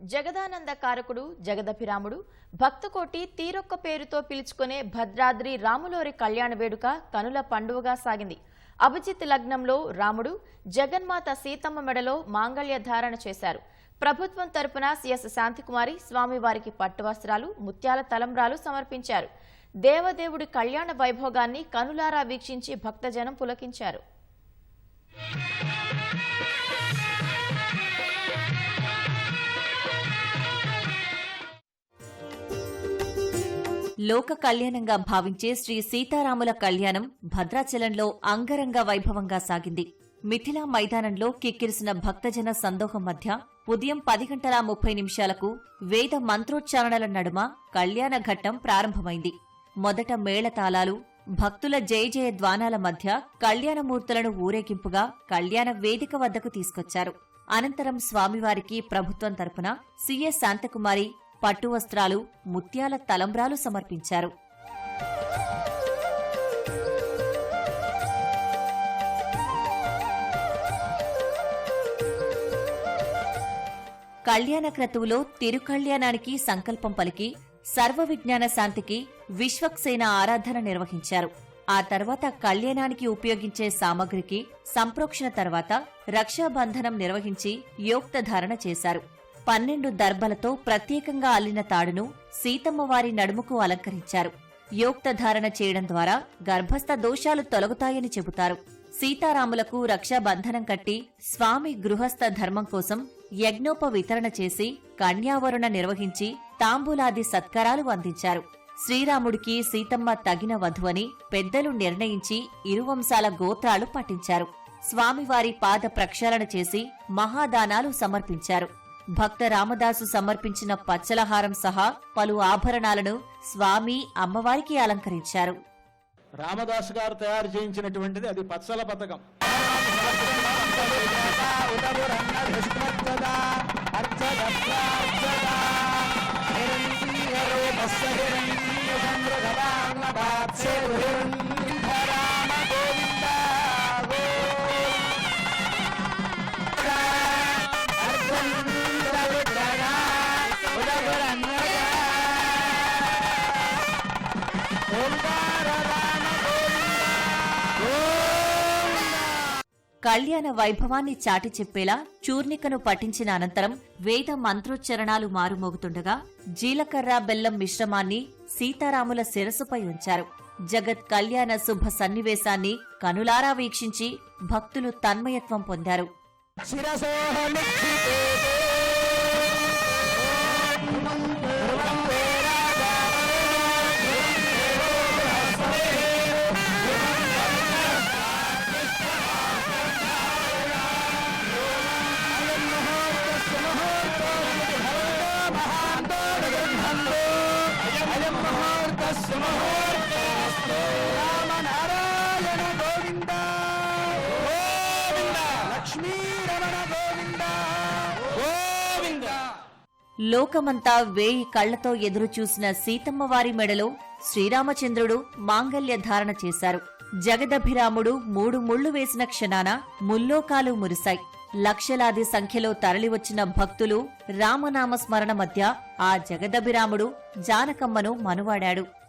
జగదానంద కారకుడు జగదభిరాముడు భక్తకోటి తీరొక్క పేరుతో పిలుచుకునే భద్రాద్రి రాములోరి కళ్యాణ వేడుక కనుల పండువగా సాగింది. అభిజిత్ లగ్నంలో రాముడు జగన్మాత సీతమ్మ మెడలో మాంగళ్య ధారణ చేశారు. ప్రభుత్వం తరపున సిఎస్ శాంతికుమారి స్వామివారికి పట్టు వస్త్రాలు ముత్యాల తలంబ్రాలు సమర్పించారు. దేవదేవుడి కళ్యాణ వైభోగాన్ని కనులారా వీక్షించి భక్తజనం పులకించారు. లోక కళ్యాణంగా భావించే శ్రీ సీతారాముల కళ్యాణం భద్రాచలంలో అంగరంగ వైభవంగా సాగింది. మిథిలా మైదానంలో కిక్కిరిసిన భక్తజన సందోహం మధ్య ఉదయం పది గంటల ముప్పై నిమిషాలకు వేద మంత్రోచ్చారణల నడుమ కళ్యాణ ఘట్టం ప్రారంభమైంది. మొదట మేళతాళాలు భక్తుల జయ జయ ద్వానాల మధ్య కళ్యాణమూర్తులను ఊరేగింపుగా కళ్యాణ వేదిక వద్దకు తీసుకొచ్చారు. అనంతరం స్వామివారికి ప్రభుత్వం తరపున సీఎస్ శాంతకుమారి పట్టు వస్త్రాలు ముత్యాల తలంబ్రాలు సమర్పించారు. కళ్యాణ క్రతువులో తిరుకళ్యాణానికి సంకల్పం పలికి సర్వ విజ్ఞాన శాంతికి విశ్వక్సేన ఆరాధన నిర్వహించారు. ఆ తర్వాత కళ్యాణానికి ఉపయోగించే సామగ్రికి సంప్రోక్షణ తర్వాత రక్షాబంధనం నిర్వహించి యోక్తధారణ చేశారు. పన్నెండు దర్భలతో ప్రత్యేకంగా అల్లిన తాడును సీతమ్మవారి నడుముకు అలంకరించారు. యోక్తధారణ చేయడం ద్వారా గర్భస్థ దోషాలు తొలగుతాయని చెబుతారు. సీతారాములకు రక్షాబంధనం కట్టి స్వామి గృహస్థ ధర్మం కోసం యజ్ఞోప వితరణ చేసి కన్యావరుణ నిర్వహించి తాంబూలాది సత్కారాలు అందించారు. శ్రీరాముడికి సీతమ్మ తగిన వధువని పెద్దలు నిర్ణయించి ఇరువంశాల గోత్రాలు పట్టించారు స్వామివారి పాద ప్రక్షాళన చేసి మహాదానాలు సమర్పించారు. భక్త రామదాసు సమర్పించిన పచ్చలహారం సహా పలు ఆభరణాలను స్వామి అమ్మవారికి అలంకరించారు రామదాస్ గారు తయారు చేయించినటువంటిది అది పచ్చల పథకం కళ్యాణ వైభవాన్ని చాటి చెప్పేలా చూర్ణికను పఠించిన అనంతరం వేద మంత్రోచ్చరణాలు మారుమోగుతుండగా జీలకర్ర బెల్లం మిశ్రమాన్ని సీతారాముల శిరసుపై ఉంచారు. జగత్ కళ్యాణ శుభ సన్నివేశాన్ని కనులారా వీక్షించి భక్తులు తన్మయత్వం పొందారు. రామనారాయణ గోవింద గోవింద లక్ష్మీ రమణ గోవింద గోవింద లోకమంతా వేయి కళ్ళతో ఎదురుచూసిన సీతమ్మవారి మెడలో శ్రీరామచంద్రుడు మాంగల్య ధారణ చేశారు. జగదభిరాముడు మూడు ముళ్ళు వేసిన క్షణాన ముల్లోకాలు మురిశాయి. లక్షలాది సంఖ్యలో తరలివచ్చిన భక్తులు రామనామ స్మరణ మధ్య ఆ జగదభిరాముడు జానకమ్మను మనువాడాడు.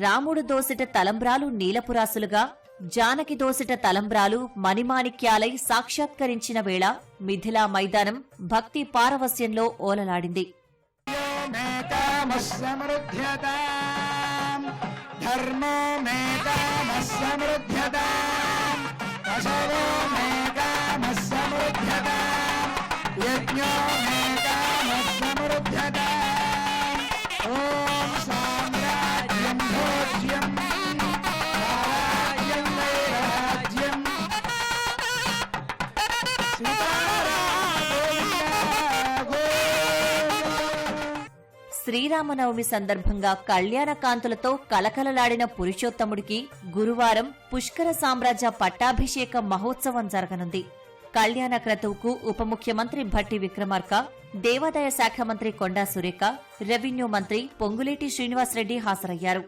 రాముడు దోసిట తలంబ్రాలు నీలపురాసులుగా జానకి దోసిట తలంబ్రాలు మణిమాణిక్యాలై సాక్షాత్కరించిన వేళ మిథిలా మైదానం భక్తి పారవస్యంలో ఓలలాడింది. ధర్మో యజ్ఞో శ్రీరామనవమి సందర్భంగా కళ్యాణ కాంతులతో కలకలలాడిన పురుషోత్తముడికి గురువారం పుష్కర సామ్రాజ్య పట్టాభిషేక మహోత్సవం జరగనుంది. కళ్యాణ క్రతువుకు ఉప ముఖ్యమంత్రి భట్టి విక్రమార్క దేవాదాయ శాఖ మంత్రి కొండా సురేఖ రెవెన్యూ మంత్రి పొంగులేటి శ్రీనివాసరెడ్డి హాజరయ్యారు.